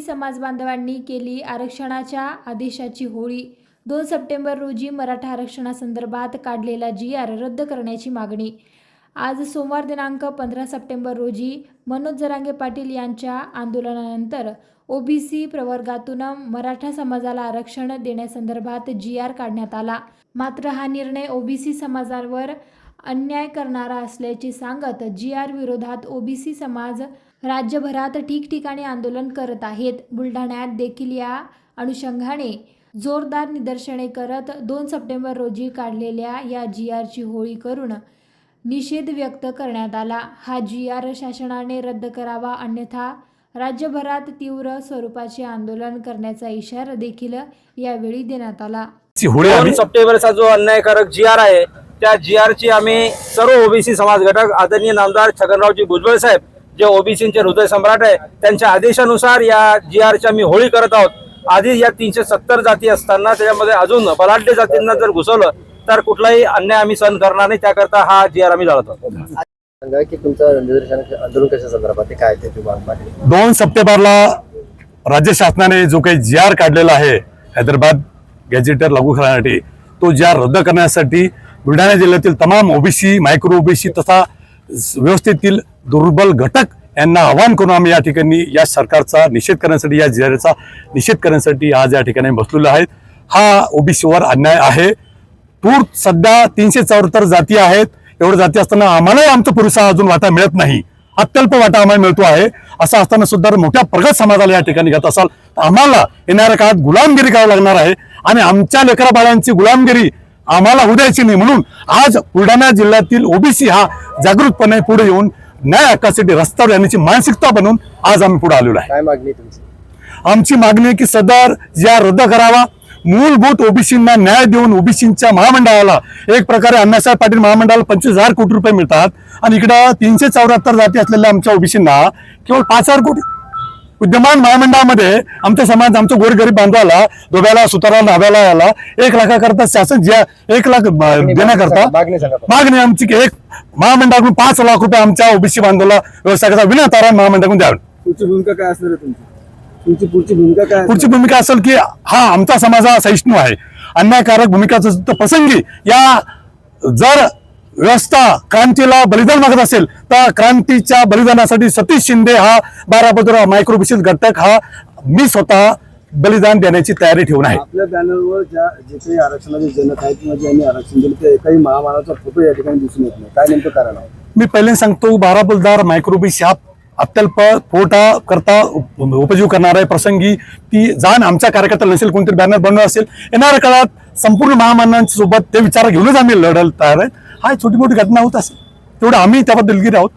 समाज बांधवांनी केली आरक्षणाच्या आदेशाची होळी. दोन सप्टेंबर रोजी मराठा आरक्षणासंदर्भात काढलेला जी आर रद्द करण्याची मागणी. आज सोमवार दिनांक पंधरा सप्टेंबर रोजी मनोज जरांगे पाटील यांच्या आंदोलनानंतर ओबीसी प्रवर्गातून मराठा समाजाला आरक्षण देण्यासंदर्भात जी आर काढण्यात आला. मात्र हा निर्णय ओबीसी समाजावर अन्याय करणारा असल्याचे सांगत जी आर विरोधात ओबीसी समाज राज्यभरात ठिकठिकाणी आंदोलन करत आहेत. बुलढाण्यात देखील या अनुषंगाने जोरदार निदर्शने करत दोन सप्टेंबर रोजी काढलेल्या या जी आरची होळी करून निषेध व्यक्त करण्यात आला. हा जी आर शासनाने रद्द करावा अन्यथा राज्यभरात तीव्र स्वरूपाचे आंदोलन करण्याचा इशारा देखील यावेळी देण्यात आला. दोन सप्टेंबरचा जो अन्यायकारक जी आर आहे त्या जी आर ची आम्ही सर्व ओबीसी समाज घटक आदरणीय नामदार छगनरावजी भुजबळ साहेब जे ओबीसीचे हृदय सम्राट आहे त्यांच्या आदेशानुसार या जी आरची आम्ही होळी करत आहोत. आधी या तीनशे सत्तर जाती असताना त्याच्यामध्ये अजून बलाढ्य जातींना जर घुसवलं तर कुठलाही अन्याय आम्ही सहन करणार नाही. त्याकरता हा जी आर आम्ही जाळत आहोत. सांगा की तुमचं निदर्शन आंदोलन कशा संदर्भात आहे? काय ते तुम्हाला माहिती दोन सप्टेंबरला राज्य शासनाने जो काही जी आर काढलेला आहे हैदराबाद गॅजेटर लागू करण्यासाठी तो जी आर रद्द करण्यासाठी बुलढाणा जिल्ह्यातील तमाम ओबीसी मायक्रो ओबीसी तथा स- व्यवस्थेतील दुर्बल घटक यांना आवाहन करून आम्ही या ठिकाणी या सरकारचा निषेध करण्यासाठी या जी निषेध करण्यासाठी आज या ठिकाणी बसलेलो आहेत. हा ओबीसीवर अन्याय आहे. तूर सध्या तीनशे चौऱ्याहत्तर जाती आहेत. एवढ्या जाती असताना आम्हालाही आमचा पुरेसा अजून वाटा मिळत नाही. अत्यल्प वाटा आम्हाला मिळतो आहे. असं असताना सुद्धा मोठ्या प्रगत समाजाला या ठिकाणी घेत असाल तर आम्हाला येणाऱ्या काळात गुलामगिरी करावी लागणार आहे. आणि आमच्या लेकराबाळांची गुलामगिरी आम्हाला होऊ द्यायची नाही म्हणून आज बुलढाणा जिल्ह्यातील ओबीसी हा जागृतपणे पुढे येऊन न्याय हक्कासाठी रस्त्यावर येण्याची मानसिकता बनवून आज आम्ही पुढे आलेलो आहे. काय मागणी आहे तुमची? आमची मागणी आहे की सदर या रद्द करावा. मूलभूत ओबीसींना न्याय देऊन ओबीसींच्या महामंडळाला एक प्रकारे अण्णासाहेब पाटील महामंडळाला पंचवीस हजार कोटी रुपये मिळतात. आणि इकडं तीनशे चौऱ्याहत्तर जाती असलेल्या आमच्या ओबीसींना केवळ पाच हजार कोटी विद्यमान महामंडळामध्ये आमचा समाज आमच्या गोरगरीब बांधवाला धोब्याला सुतारा नाव्याला याला एक लाखाकरता शासन ज्या एक लाख देण्याकरता मागणी आमची की एक महामंडळाकडून पाच लाख रुपये आमच्या ओबीसी बांधवाला व्यवसाय करता विनातारण महामंडळाकडून द्यावे. पुढची भूमिका काय असणार आहे तुमची? तुमची पुढची भूमिका काय पुढची भूमिका असेल की हा आमचा समाज हा सहिष्णू आहे. अन्यायकारक भूमिकाचा तर प्रसंगी या जर व्यवस्था क्रांतीला बलिदान मागत असेल तर क्रांतीच्या बलिदानासाठी सतीश शिंदे हा बारापत्र मायक्रोबिसिस घटक हा मी स्वतः बलिदान देण्याची तयारी ठेवून आहे. आपल्या बॅनरवर ज्या जे काही आरक्षणाचे जनक आहेत किंवा ज्यांनी आरक्षण दिलं ते एकाही महामानाचा फोटो या ठिकाणी दिसून येत नाही. काय नेमकं कारण आहे? मी पहिले सांगतो बाराबलदार मायक्रोबिस ह्या अत्यल्प पोटा करता उप- उपजीव करणार आहे. प्रसंगी ती जाण आमच्या कार्यकर्त्याला नसेल कोणतरी बॅनर बनवणार असेल. येणाऱ्या काळात संपूर्ण महामानांच्या सोबत ते विचार घेऊनच आम्ही लढायला तयार आहे. हा छोटी मोठी घटना होत असेल. तेवढं आम्ही त्याबद्दल गिरे आहोत.